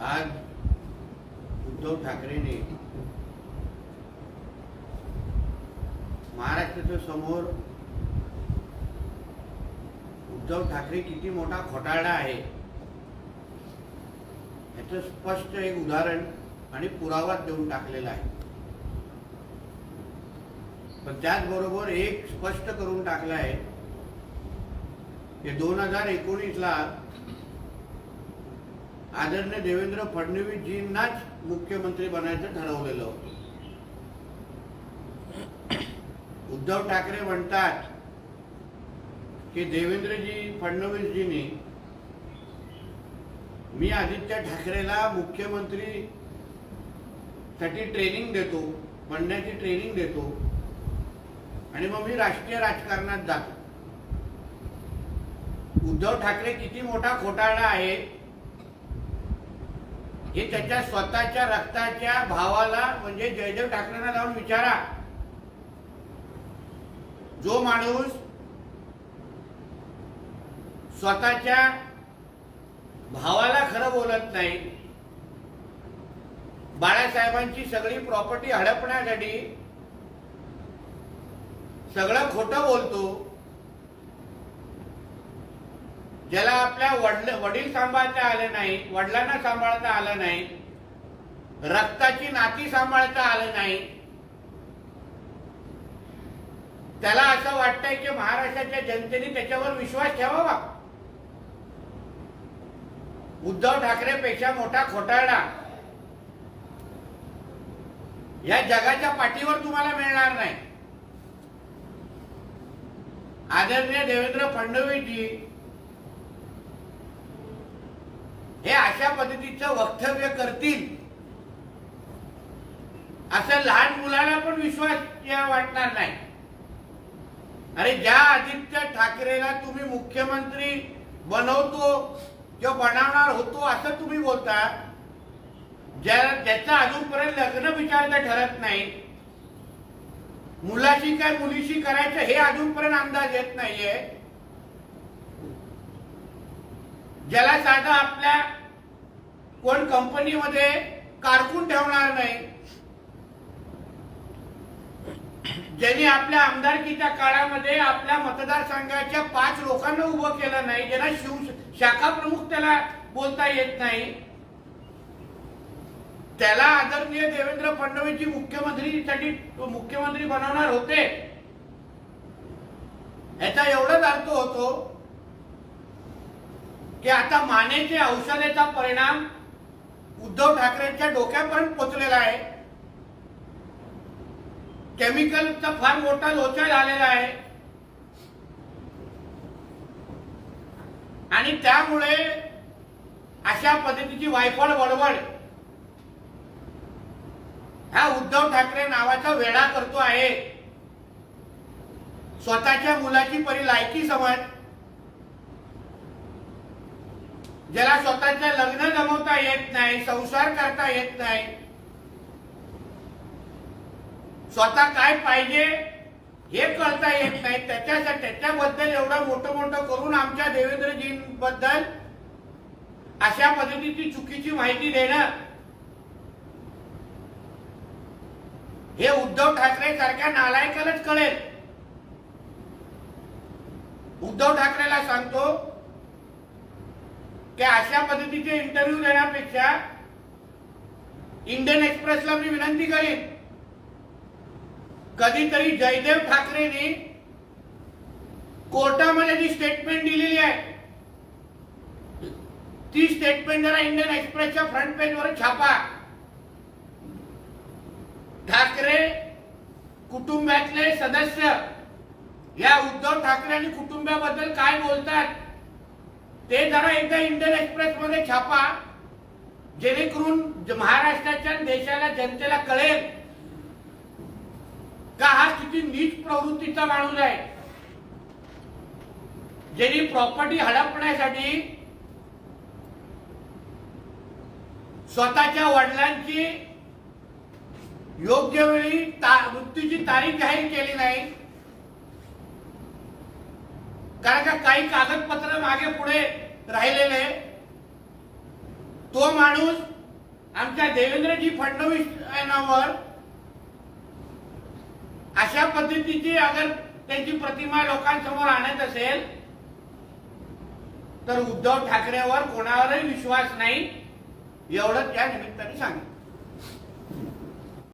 आज उद्धव ठाकरेने महाराष्ट्राच्या समोर उद्धव ठाकरे किती मोठा खोटाळा आहे याचं स्पष्ट एक उदाहरण आणि पुरावा देऊन टाकलेला आहे. पण त्याचबरोबर एक स्पष्ट करून टाकलं आहे की दोन हजार एकोणीसला आदरणीय देवेंद्र फडणवीसजींनाच मुख्यमंत्री बनायचं ठरवलेलं होतं. उद्धव ठाकरे म्हणतात की देवेंद्रजी फडणवीसजींनी मी आदित्य ठाकरेला मुख्यमंत्री साठी ट्रेनिंग देतो बनण्याची ट्रेनिंग देतो आणि मग मी राष्ट्रीय राजकारणात जातो. उद्धव ठाकरे किती मोठा खोटाळा आहे हे त्याच्या स्वतःच्या रक्ताच्या भावाला म्हणजे जयदेव ठाकरेंना जाऊन विचारा. जो माणूस स्वतःच्या भावाला खरं बोलत नाही बाळासाहेबांची सगळी प्रॉपर्टी हडपण्यासाठी सगळं खोटं बोलतो ज्याला आपल्या वडील वडील सांभाळता आले नाही वडिलांना सांभाळता आलं नाही रक्ताची नाती सांभाळता आलं नाही त्याला असं वाटतंय की महाराष्ट्राच्या जनतेने त्याच्यावर विश्वास ठेवावा. उद्धव ठाकरेपेक्षा मोठा खोटाळा या जगाच्या पाठीवर तुम्हाला मिळणार नाही. आदरणीय देवेंद्र फडणवीसजी हे अशा पद्धतीचं वक्तव्य करतील. असं लहान मुलाला पण विश्वास वाटणार नाही. अरे ज्या आदित्य ठाकरेला तुम्ही मुख्यमंत्री बनवतो किंवा बनवणार होतो असं तुम्ही बोलता ज्या ज्याचं अजूनपर्यंत लग्न विचारता ठरत नाही मुलाशी काय मुलीशी करायचं हे अजूनपर्यंत अंदाज येत नाहीये. ज्याला साधं आपल्या कोण कंपनीमध्ये कारकून ठेवणार नाही. ज्यांनी आपल्या आमदारकीच्या काळामध्ये आपल्या मतदारसंघाच्या पाच लोकांना उभं केलं नाही ज्यांना शिव शाखा प्रमुख त्याला बोलता येत नाही त्याला आदरणीय देवेंद्र फडणवीसजी मुख्यमंत्रीसाठी मुख्यमंत्री बनवणार होते. याचा एवढाच अर्थ होतो की आता मानेचे औषधेचा परिणाम उद्धव ठाकरेंच्या डोक्यापर्यंत पोचलेला आहे. केमिकलचा फार मोठा लोचा झालेला आहे. आणि त्यामुळे अशा पद्धतीची वायफळ वळवळ हा उद्धव ठाकरे नावाचा वेडा करतो आहे. स्वतःच्या मुलाची परी लायकी समज. ज्याला स्वतःच्या लग्न करता येत नाही संसार करता येत नाही. स्वतः काय पाहिजे हे कळता येत नाही. त्याच्यासाठी त्याच्याबद्दल एवढं मोठं मोठं करून आमच्या देवेंद्रजींबद्दल अशा पद्धतीची चुकीची माहिती देणं हे उद्धव ठाकरे सारख्या नालायकालाच कळेल. उद्धव ठाकरेला सांगतो की अशा पद्धतीचे इंटरव्ह्यू देण्यापेक्षा इंडियन एक्सप्रेसला मी विनंती करीन कधीतरी जयदेव ठाकरेंनी कोर्टामध्ये जी स्टेटमेंट दिलेली आहे ती स्टेटमेंट जरा इंडियन एक्सप्रेसच्या फ्रंट पेजवर छापा. ठाकरे कुटुंबातले सदस्य या उद्धव ठाकरे आणि कुटुंबाबद्दल काय बोलतात? ते जरा एकदा इंडियन एक्सप्रेस मध्ये छापा. जेणेकरून महाराष्ट्राच्या देशाला जनतेला कळेल का हा किती नीच प्रवृत्तीचा माणूस आहे. ज्यांनी प्रॉपर्टी हडपण्यासाठी स्वतःच्या वडिलांची योग्य वेळी ता- मृत्यूची तारीख जाहीर केली नाही कारण का काही कागदपत्र मागे पुढे राहिलेले तो माणूस आमच्या देवेंद्रजी फडणवीस यांनावर अशा पद्धतीची अगर त्यांची प्रतिमा लोकांसमोर आणत असेल तर उद्धव ठाकरेवर कोणावरही विश्वास नाही एवढंच त्या निमित्ताने सांगितलं.